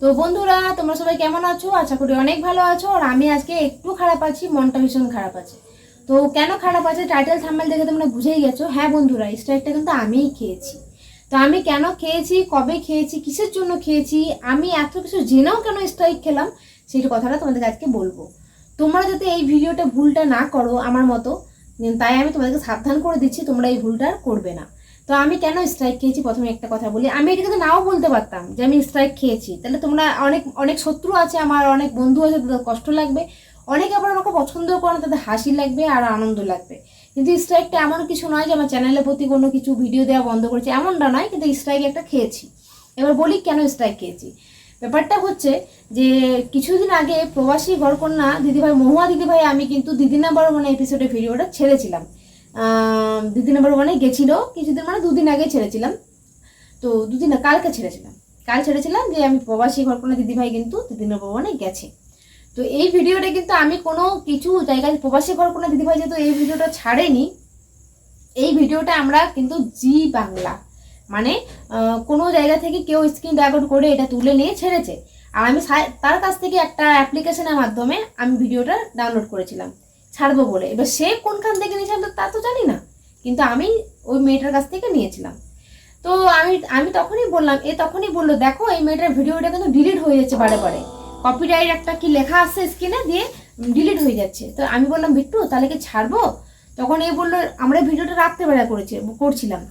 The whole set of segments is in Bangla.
তো বন্ধুরা, তোমরা সবাই কেমন আছো? আশা করি অনেক ভালো আছো। আর আমি আজকে একটু খারাপ আছি, মনটা ভীষণ খারাপ আছে। তো কেন খারাপ আছে? টাইটেল থাম্বেল দেখে তোমরা বুঝেই গেছো। হ্যাঁ বন্ধুরা স্ট্রাইকটা কিন্তু আমিই খেয়েছি। তো আমি কেন খেয়েছি? কবে খেয়েছি? কিসের জন্য খেয়েছি? আমি এত কিছু জেনেও কেন স্ট্রাইক খেলাম? সেই কথাটা তোমাদেরকে আজকে বলব। তোমরা যাতে এই ভিডিওটা ভুলটা না করো আমার মতো, তাই আমি তোমাদেরকে সাবধান করে দিচ্ছি, তোমরা এই ভুলটা করবে না। তো আমি কেন স্ট্রাইক খেয়েছি? প্রথমে একটা কথা বলি। আমি এটা কিন্তু নাও বলতে পারতাম যে আমি স্ট্রাইক খেয়েছি। তাহলে তোমরা অনেক অনেক শত্রু আছে, আমার অনেক বন্ধু আছে, তাদের কষ্ট লাগবে। অনেকে আবার আমাকে পছন্দ করে তাদের হাসি লাগবে আর আনন্দ লাগবে। কিন্তু স্ট্রাইকটা এমন কিছু নয় যে আমার চ্যানেলের প্রতি কোনো কিছু ভিডিও দেওয়া বন্ধ করেছি। এমনটা নয়, কিন্তু স্ট্রাইক একটা খেয়েছি। এবার বলি কেন স্ট্রাইক খেয়েছি? ব্যাপারটা হচ্ছে যে কিছুদিন আগে প্রবাসী ঘরকন্যা দিদিভাই, মহুয়া দিদিভাই আমি কিন্তু দিদি নাম্বার মানে এপিসোডে ভিডিওটা ছেড়েছিলাম। দিদি নাম্বার ওয়ানে গেছিল, কিছুদিন মানে দুদিন আগে ছেড়েছিলাম। তো দুদিন কালকে ছেড়েছিলাম। কাল ছেড়েছিলাম যে আমি প্রবাসী ঘরকন্যা দিদিভাই কিন্তু দিদি নাম্বার ওয়ানে গেছে। তো এই ভিডিওটা কিন্তু আমি কোনো কিছু জায়গায় প্রবাসী ঘরকন্যা দিদিভাই যেহেতু এই ভিডিওটা ছাড়েনি, এই ভিডিওটা আমরা কিন্তু জি বাংলা। মানে কোনো জায়গা থেকে কেউ স্ক্রিন রেকর্ড করে এটা তুলে নিয়ে ছেড়েছে। আর আমি তার কাছ থেকে একটা অ্যাপ্লিকেশনের মাধ্যমে আমি ভিডিওটা ডাউনলোড করেছিলাম। ছাড়বো বলে। এবার সে কোনখান থেকে নিয়েছিলাম তো তা জানি না। কিন্তু আমি ওই মেয়েটার কাছ থেকে নিয়েছিলাম। তো আমি আমি তখনই বললাম, এ তখনই বলল, দেখো, এই মেয়েটার ভিডিওটা কিন্তু ডিলিট হয়ে যাচ্ছে বারে বারে। কপিরাইট একটা কি লেখা আসছে স্ক্রিনে দিয়ে ডিলিট হয়ে যাচ্ছে। তো আমি বললাম, বিট্টু, তাহলে কি ছাড়বো? তখন এই বলল, আমরা ভিডিওটা রাত্রেবেলা করেছি করছিলাম।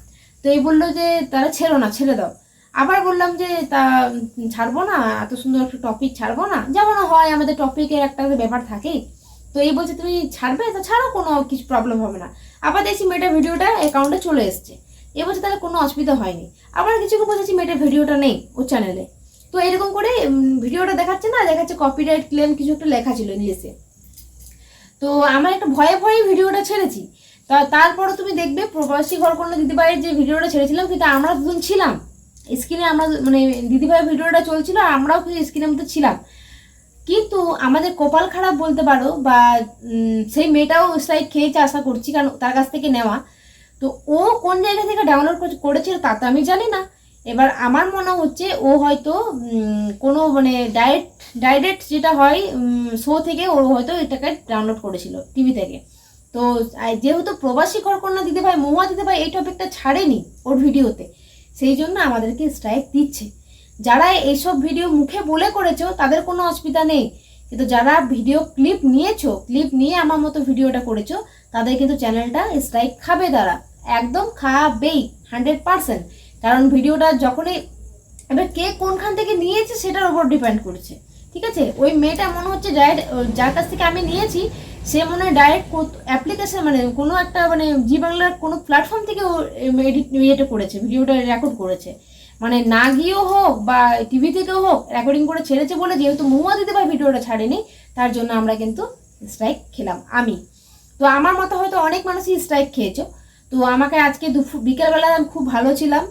তো এই বলল যে তারা ছেড়ো না, ছেড়ে দাও। আবার বললাম যে, তা ছাড়বো না, এত সুন্দর একটা টপিক ছাড়বো না। যেমন হয়, আমাদের টপিকের একটা ব্যাপার থাকেই। তো এই বলছে, তুমি ছাড়বে? তো ছাড়ো, কোনো কিছু প্রবলেম হবে না। আবার দেখছি মেয়েটার ভিডিওটা অ্যাকাউন্টে চলে এসছে। এ বলছে, তাহলে কোনো অসুবিধা হয়নি। আবার কিছুক্ষণ বলেছি মেয়েটার ভিডিওটা নেই ওর চ্যানেলে তো এরকম করে ভিডিওটা দেখাচ্ছে না, দেখাচ্ছে কপিরাইট ক্লেম কিছু একটা লেখা ছিল ইংলিশে। তো আমার একটা ভয়ে ভয়ে ভিডিওটা ছেড়েছি। তা তারপরে তুমি দেখবে, প্রবাসী ঘর ঘরকন্যা দিদিভাইয়ের যে ভিডিওটা ছেড়েছিলাম, কিন্তু আমরা দুজন ছিলাম। স্ক্রিনে আমরা মানে দিদিভাইয়ের ভিডিওটা চলছিল, আর আমরাও কিন্তু স্ক্রিনের মধ্যে ছিলাম। কিন্তু আমাদের কপাল খারাপ বলতে পারো বা সেই মেয়েটাও স্ট্রাইক খেয়েছে আশা করছি, কারণ তার কাছ থেকে নেওয়া। তো ও কোন জায়গা থেকে ডাউনলোড করেছিল তা তো আমি জানি না। এবার আমার মনে হচ্ছে ও হয়তো কোনো মানে ডাইরেক্ট ডাইরেক্ট যেটা হয় শো থেকে ও হয়তো এটাকে ডাউনলোড করেছিল টিভি থেকে। তো যেহেতু প্রবাসী ঘরকন্যা দিতে ভাই মহুয়া দিতে ভাই এই টপিকটা ছাড়েনি ওর ভিডিওতে সেই জন্য আমাদেরকে স্ট্রাইক দিচ্ছে। যারা এইসব ভিডিও মুখে বলে করেছ, তাদের কোনো অসুবিধা নেই। কিন্তু যারা ভিডিও ক্লিপ নিয়েছো, ক্লিপ নিয়ে আমার মতো ভিডিওটা করেছ, তাদের কিন্তু চ্যানেলটা স্ট্রাইক খাবে তারা। একদম খাবেই হান্ড্রেড পার্সেন্ট কারণ ভিডিওটা যখনই, এবার কে কোনখান থেকে নিয়েছে সেটার উপর ডিপেন্ড করছে। ঠিক আছে? ওই মেয়েটা মনে হচ্ছে ডাইরেক্ট যার কাছ থেকে আমি নিয়েছি, সে মনে হয় ডাইরেক্ট অ্যাপ্লিকেশন মানে কোনো একটা মানে জি বাংলার কোনো প্ল্যাটফর্ম থেকে ও এডিট ইয়েটা করেছে ভিডিওটা রেকর্ড করেছে। মানে না গিয়েও হোক বা টিভি থেকেও হোক রেকর্ডিং করে ছেড়েছে বলে যেহেতু দিতে ভাই ভিডিওটা ছাড়েনি, তার জন্য আমরা কিন্তু স্ট্রাইক খেলাম, আমি। তো আমার মতো হয়তো অনেক মানুষই স্ট্রাইক খেয়েছো। তো আমাকে আজকে দুপুর বিকেলবেলা আমি খুব ভালো ছিলাম।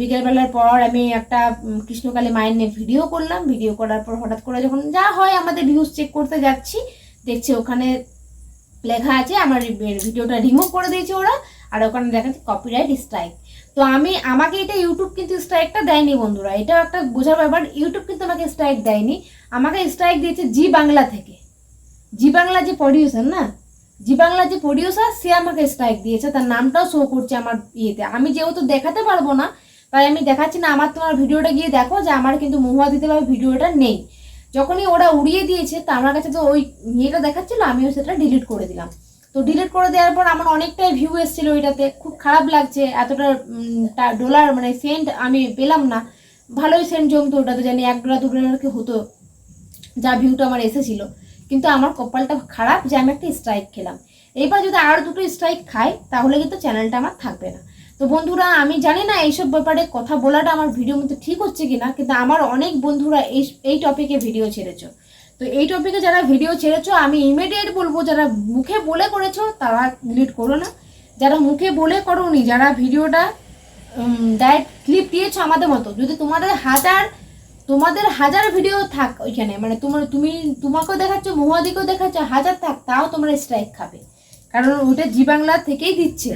বিকেলবেলার পর আমি একটা কৃষ্ণকালী মায়ের নিয়ে ভিডিও করলাম। ভিডিও করার পর হঠাৎ করে যখন যা হয় আমাদের ভিউজ চেক করতে যাচ্ছি, দেখছি ওখানে লেখা আছে, আমার ভিডিওটা রিমুভ করে দিয়েছে ওরা। আর ওখানে দেখাচ্ছে কপিরাইট স্ট্রাইক তো আমি, আমাকে এটা ইউটিউব কিন্তু স্ট্রাইকটা দেয়নি বন্ধুরা। এটা একটা বোঝার ব্যাপার ইউটিউব কিন্তু আমাকে স্ট্রাইক দেয়নি। আমাকে স্ট্রাইক দিয়েছে জি বাংলা থেকে। জি বাংলা যে প্রডিউসার না, জি বাংলা যে প্রডিউসার সে আমাকে স্ট্রাইক দিয়েছে। তার নামটাও শো করছে আমার ইয়েতে। আমি যেহেতু দেখাতে পারব না, তাই আমি দেখাচ্ছি না। আমার তোমার ভিডিওটা গিয়ে দেখো যে আমার কিন্তু মহুয়া দিতে পারবে ভিডিওটা নেই। যখনই ওরা উড়িয়ে দিয়েছে, তো আমার কাছে তো ওই ইয়েটা দেখাচ্ছিল, আমিও সেটা ডিলিট করে দিলাম। তো ডিলিট করে দেওয়ার পর আমার অনেকটাই ভিউ এসেছিল ওইটাতে। খুব খারাপ লাগছে, এতটা ডলার মানে সেন্ট আমি পেলাম না। ভালোই সেন্ট জমতো ওটাতে, জানি এক ডলার, দু ডলার কি হতো, যা ভিউটা আমার এসেছিল। কিন্তু আমার কপালটা খারাপ যে আমি একটা স্ট্রাইক খেলাম। এবার যদি আর দুটো স্ট্রাইক খাই, তাহলে কিন্তু চ্যানেলটা আমার থাকবে না। তো বন্ধুরা, আমি জানি না এইসব ব্যাপারে কথা বলাটা আমার ভিডিওর মধ্যে ঠিক হচ্ছে কিনা, কিন্তু আমার অনেক বন্ধুরা এই এই টপিকে ভিডিও ছেড়েছো। তো এই টপিকে যারা ভিডিও ছেড়েছো, আমি ইমিডিয়েট বলব, যারা মুখে বলে করেছ, তারা ডিলিট করো না। যারা মুখে বলে করোনি, যারা ভিডিওটা ডাইরেক্ট ক্লিপ দিয়েছ আমাদের মতো, যদি তোমাদের হাজার তোমাদের হাজার ভিডিও থাক ওইখানে মানে তোমার, তুমি, তোমাকেও দেখাচ্ছ, মহুয়াদিকেও দেখাচ্ছ, হাজার থাক, তাও তোমরা স্ট্রাইক খাবে। কারণ ওটা জি বাংলা থেকেই দিচ্ছে,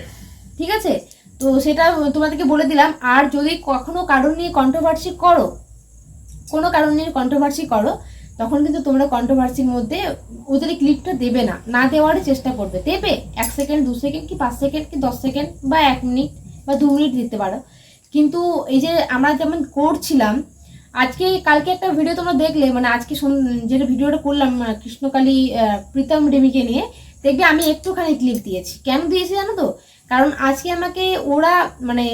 ঠিক আছে? তো সেটা তোমাদেরকে বলে দিলাম, আর যদি কখনো কারণ নিয়ে কন্ট্রোভার্সি করো, কোনো কারণ নিয়ে কন্ট্রোভার্সি করো তখন কিন্তু তোমরা কন্ট্রোভার্সির মধ্যে ওদের ক্লিপটা দেবে না। না দেওয়ারই চেষ্টা করবে। দেবে। এক সেকেন্ড দু সেকেন্ড কি পাঁচ সেকেন্ড কি দশ সেকেন্ড বা এক মিনিট বা দু মিনিট দিতে পারো। কিন্তু এই যে আমরা যেমন করছিলাম, আজকে কালকে একটা ভিডিও তোমরা দেখলে মানে আজকে যেটা ভিডিওটা করলাম কৃষ্ণকালী প্রীতম রেমিকে নিয়ে, দেখবে আমি একটুখানি ক্লিপ দিয়েছি। কেন দিয়েছি জানো তো? কারণ আজকে আমাকে ওরা মানে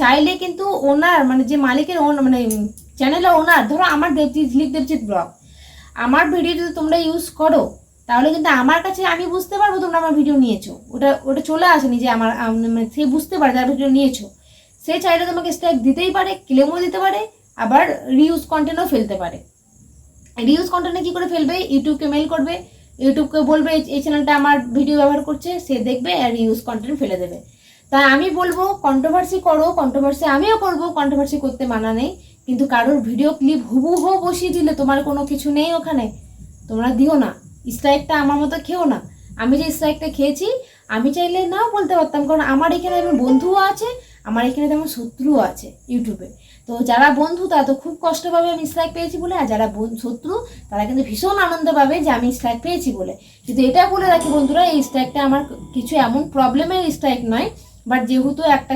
চাইলে কিন্তু ওনার মানে যে মালিকের ওন মানে চ্যানেলের ওনার ধরো আমার দেবজিৎ, দিলীপ দেবজিৎ ব্লগ আমার ভিডিও যদি তোমরা ইউজ করো, তাহলে কিন্তু আমার কাছে আমি বুঝতে পারব তোমরা আমার ভিডিও নিয়েছো। ওটা ওটা চলে আসেনি যে আমার মানে সে বুঝতে পারে যার ভিডিও নিয়েছো। সে চাইলে তোমাকে স্ট্রাইক দিতেই পারে ক্লেমও দিতে পারে, আবার রিউজ কন্টেন্টও ফেলতে পারে। রিউজ কন্টেন্টে কী করে ফেলবে? ইউটিউবকে মেল করবে ইউটিউবকে বলবে, এই চ্যানেলটা আমার ভিডিও ব্যবহার করছে, সে দেখবে আর রিউজ কন্টেন্ট ফেলে দেবে। তাই আমি বলব কন্ট্রোভার্সি করো কন্ট্রোভার্সি আমিও করব কন্ট্রোভার্সি করতে মানা নেই। কিন্তু কারোর ভিডিও ক্লিপ হুবহু বসিয়ে দিলে তোমার কোনো কিছু নেই ওখানে। তোমরা দিও না। স্ট্রাইকটা আমার মতো খেও না। আমি যে স্ট্রাইকটা খেয়েছি, আমি চাইলে নাও বলতে পারতাম, কারণ আমার এখানে আমার বন্ধুও আছে, আমার এখানে তেমন শত্রুও আছে ইউটিউবে তো যারা বন্ধু, তারা তো খুব কষ্ট পাবে আমি স্ট্রাইক পেয়েছি বলে, আর যারা শত্রু, তারা কিন্তু ভীষণ আনন্দ পাবে যে আমি স্ট্রাইক পেয়েছি বলে। কিন্তু এটা বলে রাখি বন্ধুরা, এই স্ট্রাইকটা আমার কিছু এমন প্রবলেমের স্ট্রাইক নয়। বাট যেহেতু একটা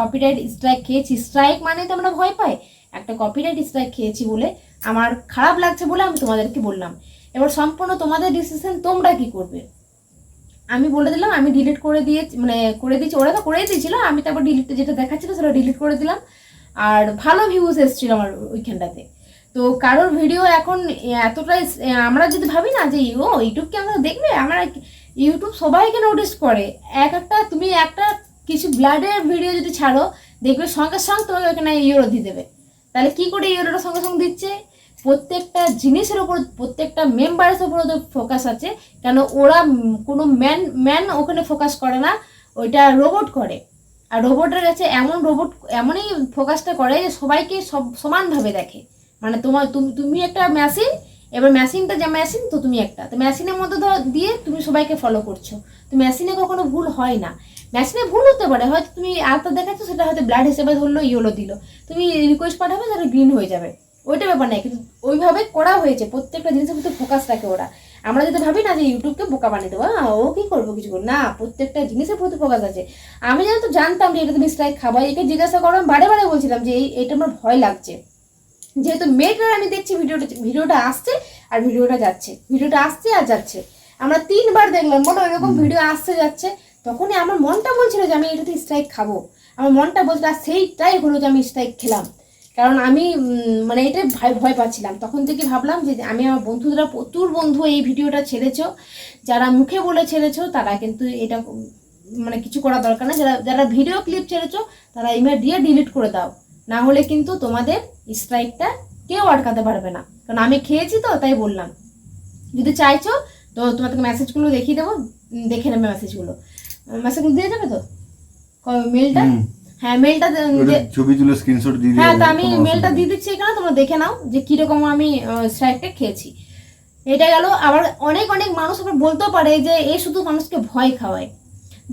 কপিরাইট স্ট্রাইক খেয়েছি স্ট্রাইক মানে তো আমরা ভয় পাই। একটা কপিরাইট স্ট্রাইক খেয়েছি বলে আমার খারাপ লাগছে বলে আমি তোমাদেরকে বললাম। এবার সম্পূর্ণ তোমাদের ডিসিশন তোমরা কি করবে? আমি বলে দিলাম, আমি ডিলিট করে দিয়ে মানে করে দিয়েছি, ওরা তো করেই দিয়েছিল, আমি তারপর ডিলিট যেটা দেখাচ্ছিল সেটা ডিলিট করে দিলাম। আর ভালো ভিউজ এসেছিল আমার ওইখানটাতে। তো কারোর ভিডিও এখন এতটাই আমরা যদি ভাবি না যে, ও ইউটিউবকে আমরা দেখবে? আমরা ইউটিউব সবাইকে নোটিস করে। এক একটা, তুমি একটা কিছু ব্লাডের ভিডিও যদি ছাড়ো, দেখবে সঙ্গে সঙ্গে তোমাকে ওখানে ইউরো দিয়ে দেবে। তাহলে কি করে ইউরোটা সঙ্গে সঙ্গে দিচ্ছে? প্রত্যেকটা জিনিসের ওপর, প্রত্যেকটা মেম্বারের ওপর ওদের ফোকাস আছে। কেন ওরা কোনো ম্যান ম্যান ওখানে ফোকাস করে না, ওইটা রোবট করে। আর রোবটের কাছে এমন রোবট এমনই ফোকাসটা করে যে সবাইকে সব, সমানভাবে দেখে। মানে তোমার, তুমি তুমি একটা মেশিন এবার মেশিনটা যে মেশিন তো তুমি একটা। তো মেশিনের মধ্যে দিয়ে তুমি সবাইকে ফলো করছ। তো মেশিনে কখনো ভুল হয় না। মেশিনে ভুল হতে পারে, হয়তো তুমি আলতা দেখাচ্ছ, সেটা হয়তো ব্লাড হিসেবে ধরলো ইয়েলো দিল। তুমি রিকোয়েস্ট পাঠাবে সেটা গ্রিন হয়ে যাবে। ওইটা ব্যাপার নাই, কিন্তু ওইভাবে করা হয়েছে। প্রত্যেকটা জিনিসের প্রতি ফোকাস রাখে ওরা। আমরা যদি ভাবি না যে ইউটিউবকে বোকা বানিয়ে দেবো ও কি করব কিছু করব? না, প্রত্যেকটা জিনিসের প্রতি ফোকাস আছে। আমি যেন তো জানতাম যে এটা তুমি স্ট্রাইক খাব একে জিজ্ঞাসা করো বারে বারে বলছিলাম যে এই, এটা আমার ভয় লাগছে। যেহেতু মেয়েটার আমি দেখছি ভিডিওটা ভিডিওটা আসছে আর ভিডিওটা যাচ্ছে। ভিডিওটা আসছে আর যাচ্ছে। আমরা তিনবার দেখলাম বলো এরকম ভিডিও আসছে যাচ্ছে তখনই আমার মনটা বলছিল যে আমি এটাতে স্ট্রাইক খাব। আমার মনটা বলছিল আর সেইটাই হলো যে আমি স্ট্রাইক খেলাম। কারণ আমি মানে এটা ভয় ভয় পাচ্ছিলাম। তখন থেকে ভাবলাম যে আমি আমার বন্ধুরা প্রচুর বন্ধু এই ভিডিওটা ছেড়েছ। যারা মুখে বলে ছেড়েছো তারা কিন্তু এটা মানে কিছু করা দরকার না যারা যারা ভিডিও ক্লিপ ছেড়েছো তারা ইমেল দিয়ে ডিলিট করে দাও। না হলে কিন্তু তোমাদের স্ট্রাইকটা কেউ আটকাতে পারবে না। কারণ আমি খেয়েছি তো তাই বললাম। যদি চাইছো তো তোমাদেরকে মেসেজগুলো দেখিয়ে দেবো। দেখে নেবে মেসেজগুলো মেসেজগুলো দিয়ে যাবে তো? মেলটা হ্যাঁ মেলটা ছবি তুলে স্ক্রিনশট দিয়ে হ্যাঁ তো আমি মেলটা দিয়ে দিচ্ছি এখানে তোমরা দেখে নাও যে কীরকম আমি স্ট্রাইকটা খেয়েছি। এটা গেল আবার অনেক অনেক মানুষ আবার বলতেও পারে যে এ শুধু মানুষকে ভয় খাওয়ায়।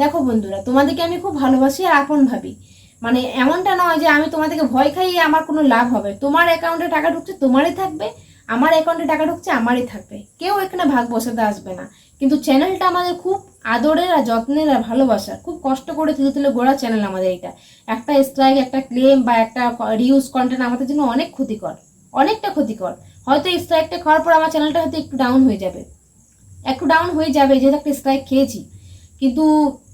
দেখো বন্ধুরা তোমাদেরকে আমি খুব ভালোবাসি আর আপন ভাবি। মানে এমনটা নয় যে আমি তোমাদেরকে ভয় খাইয়ে আমার কোনো লাভ হবে। তোমার অ্যাকাউন্টে টাকা ঢুকছে, তোমারই থাকবে। আমার অ্যাকাউন্টে টাকা ঢুকছে, আমারই থাকবে। কেউ এখানে ভাগ বসাতে আসবে না। কিন্তু চ্যানেলটা আমাদের খুব আদরের আর যত্নের আর ভালোবাসার। খুব কষ্ট করে তুলে তুলে গোড়া চ্যানেল আমাদের এটা একটা স্ট্রাইক একটা ক্লেম বা একটা রিউজ কন্টেন্ট আমাদের জন্য অনেক ক্ষতিকর। অনেকটা ক্ষতিকর। হয়তো স্ট্রাইকটা খাওয়ার পর আমার চ্যানেলটা হয়তো একটু ডাউন হয়ে যাবে। একটু ডাউন হয়ে যাবে, যেহেতু একটা স্ট্রাইক খেয়েছি। কিন্তু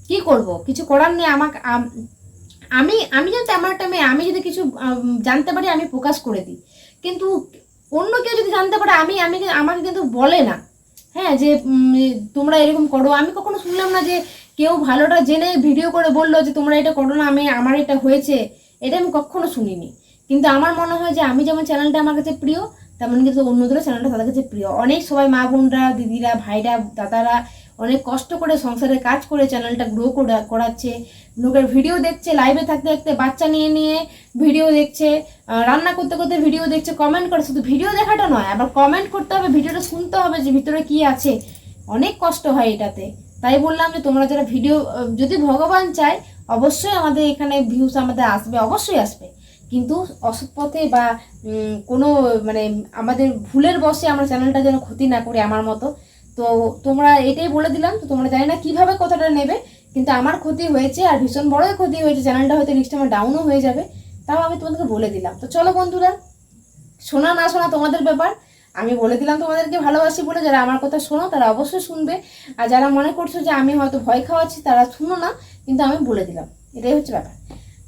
কি করব? কিছু করার নেই আমাকে আম- আমি আমি যদি তেমন একটা মেয়ে, আমি যদি কিছু জানতে পারি, আমি প্রকাশ করে দিই। কিন্তু অন্য কেউ যদি জানতে পারে, আমি আমি আমাকে কিন্তু বলে না। হ্যাঁ যে তোমরা এরকম করো। আমি কখনো শুনলাম না যে কেউ ভালোটা জেনে ভিডিও করে বলল যে তোমরা এটা করো না, আমি, আমার এটা হয়েছে। এটা আমি কখনো শুনিনি। কিন্তু আমার মনে হয় যে আমি যেমন চ্যানেলটা আমার কাছে প্রিয়, তেমন কিন্তু অন্যদেরও চ্যানেলটা তাদের কাছে প্রিয়। অনেক সবাই মা বোনরা দিদিরা, ভাইরা, দাদারা অনেক কষ্ট করে সংসারে কাজ করে চ্যানেলটা গ্রো করাচ্ছে। লোকের ভিডিও দেখছে লাইভে থাকতে থাকতে বাচ্চা নিয়ে নিয়ে ভিডিও দেখছে রান্না করতে করতে ভিডিও দেখছে কমেন্ট করে। শুধু ভিডিও দেখাটা নয়, আবার কমেন্ট করতে হবে ভিডিওটা শুনতে হবে যে ভিতরে কি আছে। অনেক কষ্ট হয় এটাতে। তাই বললাম যে তোমরা যারা ভিডিও যদি ভগবান চায়, অবশ্যই আমাদের এখানে ভিউস আমাদের আসবে, অবশ্যই আসবে। কিন্তু অসৎ পথে বা কোনো মানে আমাদের ভুলের বসে আমরা চ্যানেলটা যেন ক্ষতি না করি আমার মতো তো তোমরা এটাই বলে দিলাম, তো তোমরা জানি না কীভাবে কথাটা নেবে, কিন্তু আমার ক্ষতি হয়েছে আর ভীষণ বড়ই ক্ষতি হয়েছে, চ্যানেলটা হয়তো নেক্সট আমার ডাউনও হয়ে যাবে, তাও আমি তোমাদেরকে বলে দিলাম। তো চলো বন্ধুরা, শোনা না শোনা তোমাদের ব্যাপার, আমি বলে দিলাম তোমাদেরকে ভালোবাসি বলে, যারা আমার কথা শোনো তারা অবশ্যই শুনবে, আর যারা মনে করছ যে আমি হয়তো ভয় খাওয়াচ্ছি তারা শুনো না, কিন্তু আমি বলে দিলাম, এটাই হচ্ছে ব্যাপার।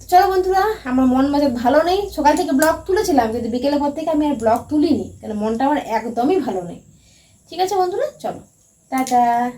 তো চলো বন্ধুরা, আমার মন মাঝে ভালো নেই, সকাল থেকে ব্লগ তুলেছিলাম, কিন্তু বিকেলের পর থেকে আমি আর ব্লগ তুলিনি কারণ মনটা আমার একদমই ভালো নেই। ঠিক আছে বন্ধুরা? চলো। টাটা।